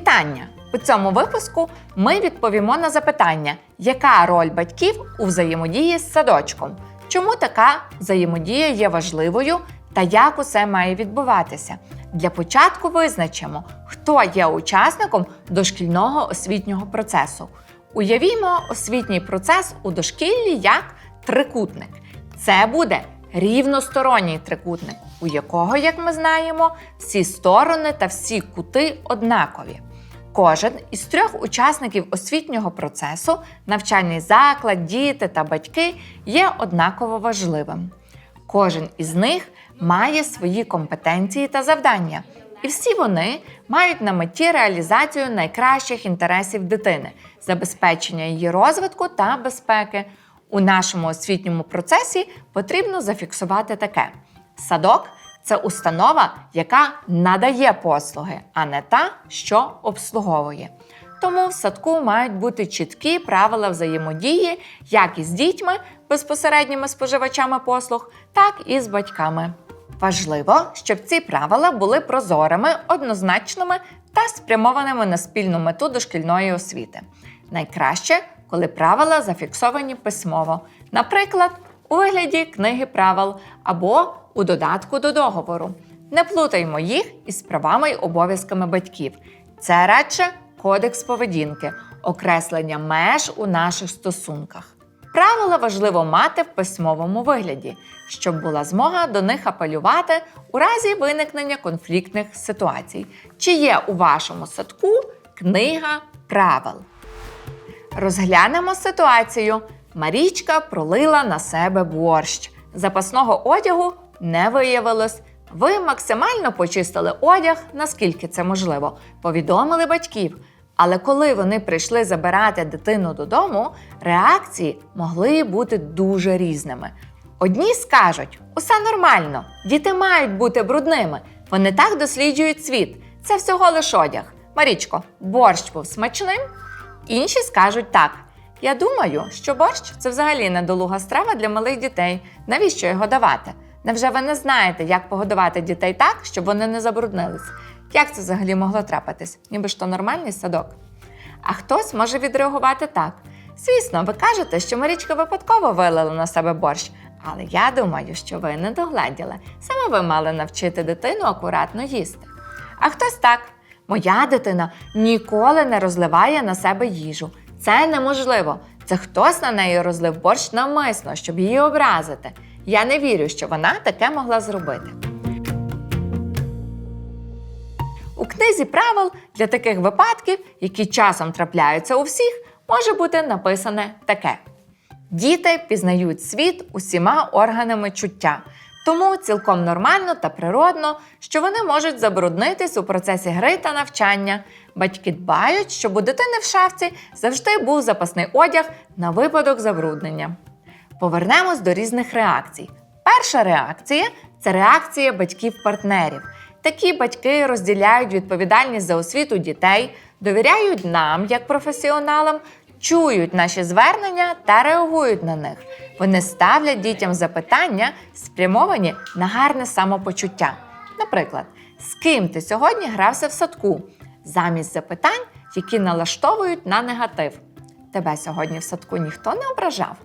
Вітання! У цьому випуску ми відповімо на запитання, яка роль батьків у взаємодії з садочком, чому така взаємодія є важливою та як усе має відбуватися. Для початку визначимо, хто є учасником дошкільного освітнього процесу. Уявімо освітній процес у дошкіллі як трикутник. Це буде рівносторонній трикутник, у якого, як ми знаємо, всі сторони та всі кути однакові. Кожен із трьох учасників освітнього процесу, навчальний заклад, діти та батьки, є однаково важливим. Кожен із них має свої компетенції та завдання, і всі вони мають на меті реалізацію найкращих інтересів дитини, забезпечення її розвитку та безпеки. У нашому освітньому процесі потрібно зафіксувати таке: садок це установа, яка надає послуги, а не та, що обслуговує. Тому в садку мають бути чіткі правила взаємодії як із дітьми, безпосередніми споживачами послуг, так і з батьками. Важливо, щоб ці правила були прозорими, однозначними та спрямованими на спільну мету дошкільної освіти. Найкраще, коли правила зафіксовані письмово, наприклад, у вигляді книги правил або у додатку до договору. Не плутаймо їх із правами й обов'язками батьків. Це радше кодекс поведінки, окреслення меж у наших стосунках. Правила важливо мати в письмовому вигляді, щоб була змога до них апелювати у разі виникнення конфліктних ситуацій. Чи є у вашому садку книга правил? Розглянемо ситуацію. Марічка пролила на себе борщ. Запасного одягу не виявилось. Ви максимально почистили одяг, наскільки це можливо, повідомили батьків. Але коли вони прийшли забирати дитину додому, реакції могли бути дуже різними. Одні скажуть: усе нормально, діти мають бути брудними, вони так досліджують світ. Це всього лиш одяг. Марічко, борщ був смачним. Інші скажуть так: я думаю, що борщ це взагалі недолуга страва для малих дітей. Навіщо його давати? Невже ви не знаєте, як погодувати дітей так, щоб вони не забруднились? Як це взагалі могло трапитись? Ніби ж то нормальний садок. А хтось може відреагувати так. Звісно, ви кажете, що Марічка випадково вилила на себе борщ, але я думаю, що ви не догледіли. Саме ви мали навчити дитину акуратно їсти. А хтось так. Моя дитина ніколи не розливає на себе їжу. Це неможливо. Це хтось на неї розлив борщ навмисно, щоб її образити. Я не вірю, що вона таке могла зробити. У книзі правил для таких випадків, які часом трапляються у всіх, може бути написане таке: діти пізнають світ усіма органами чуття. Тому цілком нормально та природно, що вони можуть забруднитись у процесі гри та навчання. Батьки дбають, щоб у дитини в шафці завжди був запасний одяг на випадок забруднення. Повернемось до різних реакцій. Перша реакція це реакція батьків-партнерів. Такі батьки розділяють відповідальність за освіту дітей, довіряють нам, як професіоналам, чують наші звернення та реагують на них. Вони ставлять дітям запитання, спрямовані на гарне самопочуття. Наприклад, з ким ти сьогодні грався в садку? Замість запитань, які налаштовують на негатив. Тебе сьогодні в садку ніхто не ображав.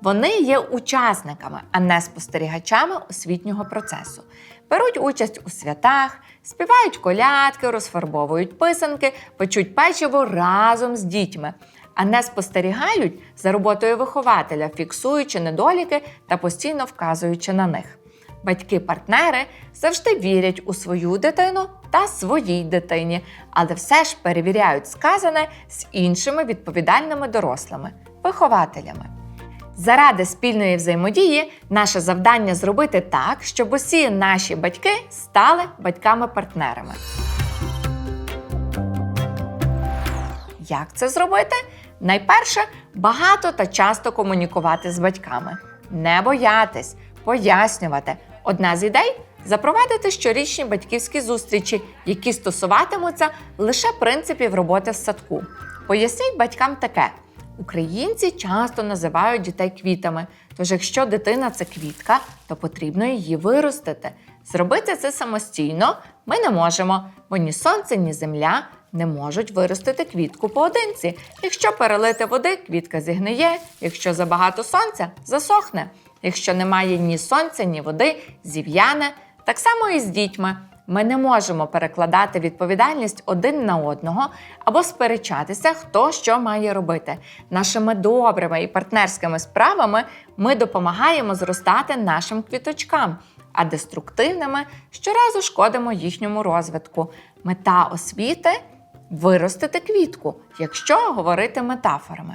Вони є учасниками, а не спостерігачами освітнього процесу. Беруть участь у святах, співають колядки, розфарбовують писанки, печуть печиво разом з дітьми, а не спостерігають за роботою вихователя, фіксуючи недоліки та постійно вказуючи на них. Батьки-партнери завжди вірять у свою дитину та своїй дитині, але все ж перевіряють сказане з іншими відповідальними дорослими вихователями. Заради спільної взаємодії наше завдання зробити так, щоб усі наші батьки стали батьками-партнерами. Як це зробити? Найперше, багато та часто комунікувати з батьками, не боятись, пояснювати. Одна з ідей запровадити щорічні батьківські зустрічі, які стосуватимуться лише принципів роботи в садку. Поясніть батькам таке: українці часто називають дітей квітами. Тож, якщо дитина це квітка, то потрібно її виростити. Зробити це самостійно ми не можемо, бо ні сонце, ні земля не можуть виростити квітку поодинці. Якщо перелити води, квітка зігниє, якщо забагато сонця, засохне. Якщо немає ні сонця, ні води, зів'яне. Так само і з дітьми. Ми не можемо перекладати відповідальність один на одного або сперечатися, хто що має робити. Нашими добрими і партнерськими справами ми допомагаємо зростати нашим квіточкам, а деструктивними щоразу шкодимо їхньому розвитку. Мета освіти виростити квітку, якщо говорити метафорами.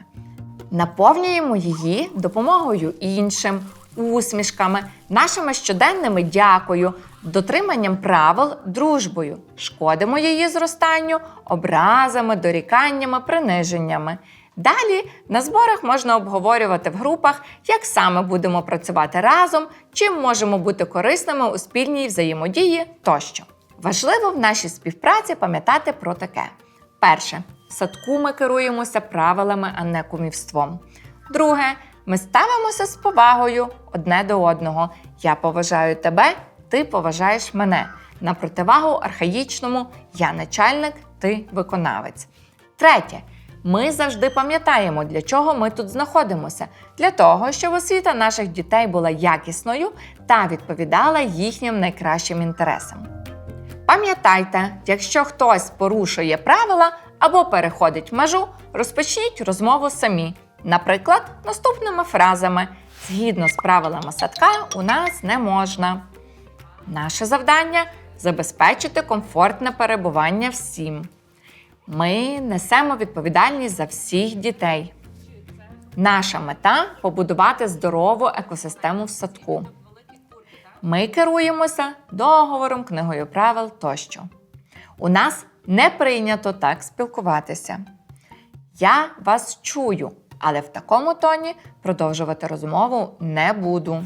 Наповнюємо її допомогою іншим, усмішками, нашими щоденними дякою, дотриманням правил, дружбою, шкодимо її зростанню, образами, доріканнями, приниженнями. Далі на зборах можна обговорювати в групах, як саме будемо працювати разом, чим можемо бути корисними у спільній взаємодії тощо. Важливо в нашій співпраці пам'ятати про таке: перше, в садку ми керуємося правилами, а не кумівством. Друге, ми ставимося з повагою одне до одного. Я поважаю тебе, ти поважаєш мене. На противагу архаїчному я начальник, ти виконавець. Третє. Ми завжди пам'ятаємо, для чого ми тут знаходимося, для того, щоб освіта наших дітей була якісною та відповідала їхнім найкращим інтересам. Пам'ятайте, якщо хтось порушує правила або переходить межу, розпочніть розмову самі. Наприклад, наступними фразами: згідно з правилами садка, у нас не можна. Наше завдання забезпечити комфортне перебування всім. Ми несемо відповідальність за всіх дітей. Наша мета побудувати здорову екосистему в садку. Ми керуємося договором, книгою правил тощо. У нас не прийнято так спілкуватися. Я вас чую, але в такому тоні продовжувати розмову не буду.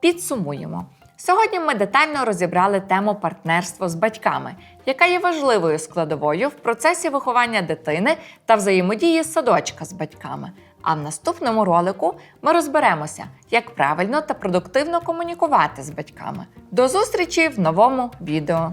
Підсумуємо. Сьогодні ми детально розібрали тему партнерство з батьками, яка є важливою складовою в процесі виховання дитини та взаємодії садочка з батьками. А в наступному ролику ми розберемося, як правильно та продуктивно комунікувати з батьками. До зустрічі в новому відео!